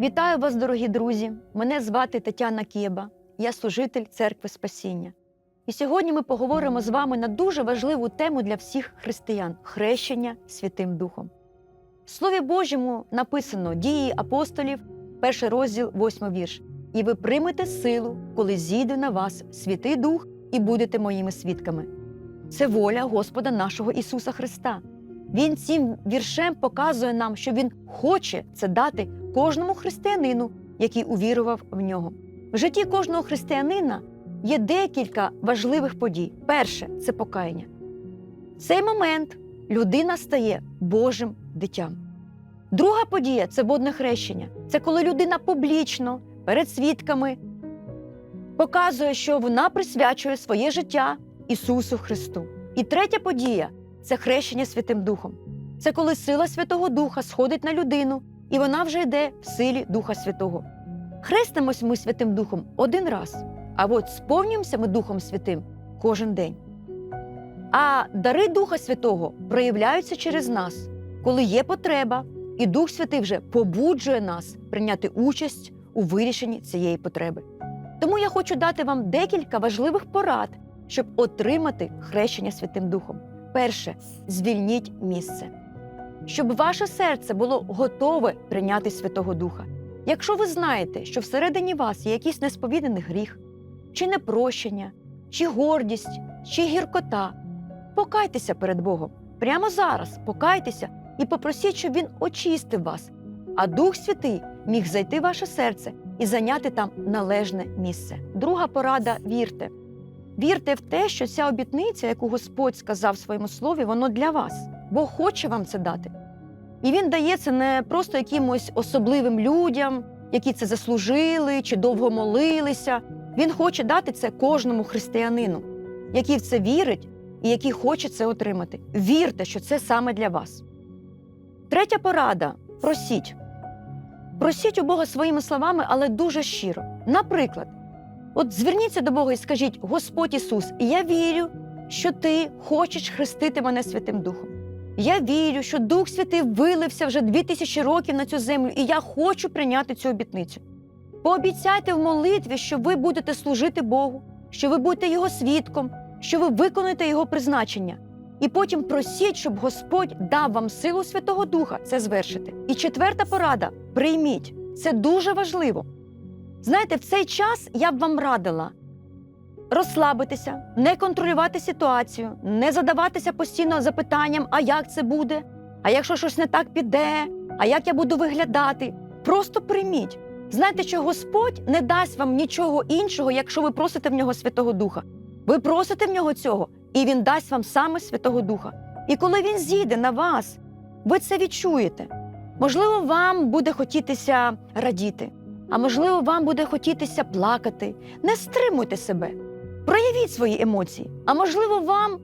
Вітаю вас, дорогі друзі! Мене звати Тетяна Кєба, я служитель церкви Спасіння. І сьогодні ми поговоримо з вами на дуже важливу тему для всіх християн хрещення Святим Духом. В Слові Божому написано дії апостолів, перший розділ, восьмий вірш. І ви приймете силу, коли зійде на вас Святий Дух, і будете моїми свідками. Це воля Господа нашого Ісуса Христа. Він цим віршем показує нам, що Він хоче це дати кожному християнину, який увірував в нього. В житті кожного християнина є декілька важливих подій. Перше це покаяння. В цей момент людина стає Божим дитям. Друга подія це водне хрещення. Це коли людина публічно перед свідками показує, що вона присвячує своє життя Ісусу Христу. І третя подія це хрещення Святим Духом. Це коли сила Святого Духа сходить на людину, і вона вже йде в силі Духа Святого. Хрестимось ми Святим Духом один раз, а от сповнюємося ми Духом Святим кожен день. А дари Духа Святого проявляються через нас, коли є потреба, і Дух Святий вже побуджує нас прийняти участь у вирішенні цієї потреби. Тому я хочу дати вам декілька важливих порад, щоб отримати хрещення Святим Духом. Перше, звільніть місце, щоб ваше серце було готове прийняти Святого Духа. Якщо ви знаєте, що всередині вас є якийсь несповіданий гріх, чи непрощення, чи гордість, чи гіркота, покайтеся перед Богом. Прямо зараз покайтеся і попросіть, щоб Він очистив вас, а Дух Святий міг зайти в ваше серце і зайняти там належне місце. Друга порада вірте. Вірте в те, що ця обітниця, яку Господь сказав в своєму слові, воно для вас. Бог хоче вам це дати. І він дає це не просто якимось особливим людям, які це заслужили чи довго молилися. Він хоче дати це кожному християнину, який в це вірить і який хоче це отримати. Вірте, що це саме для вас. Третя порада просіть. Просіть у Бога своїми словами, але дуже щиро. Наприклад, от зверніться до Бога і скажіть: Господь Ісус, я вірю, що Ти хочеш хрестити мене Святим Духом. Я вірю, що Дух Святий вилився вже дві тисячі років на цю землю, і я хочу прийняти цю обітницю. Пообіцяйте в молитві, що ви будете служити Богу, що ви будете Його свідком, що ви виконаєте Його призначення. І потім просіть, щоб Господь дав вам силу Святого Духа це звершити. І четверта порада прийміть. Це дуже важливо. Знаєте, в цей час я б вам радила розслабитися, не контролювати ситуацію, не задаватися постійно запитанням, а як це буде, а якщо щось не так піде, а як я буду виглядати. Просто прийміть. Знаєте, що Господь не дасть вам нічого іншого, якщо ви просите в нього Святого Духа. Ви просите в нього цього, і Він дасть вам саме Святого Духа. І коли він зійде на вас, ви це відчуєте. Можливо, вам буде хотітися радіти, а можливо, вам буде хотітися плакати. Не стримуйте себе, проявіть свої емоції. А можливо, вам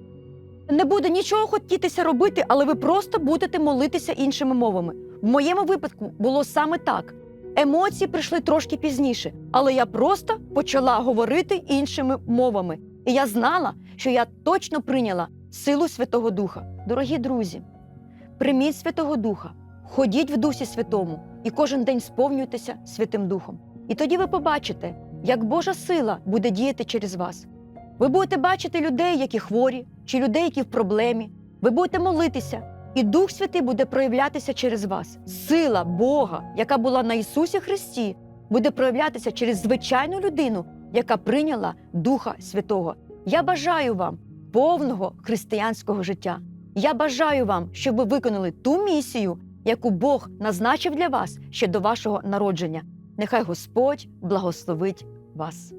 не буде нічого хотітися робити, але ви просто будете молитися іншими мовами. В моєму випадку було саме так. Емоції прийшли трошки пізніше, але я просто почала говорити іншими мовами. І я знала, що я точно прийняла силу Святого Духа. Дорогі друзі, прийміть Святого Духа, ходіть в Дусі Святому і кожен день сповнюйтеся Святим Духом. І тоді ви побачите, як Божа сила буде діяти через вас. Ви будете бачити людей, які хворі, чи людей, які в проблемі. Ви будете молитися, і Дух Святий буде проявлятися через вас. Сила Бога, яка була на Ісусі Христі, буде проявлятися через звичайну людину, яка прийняла Духа Святого. Я бажаю вам повного християнського життя. Я бажаю вам, щоб ви виконали ту місію, яку Бог назначив для вас ще до вашого народження. Нехай Господь благословить вас.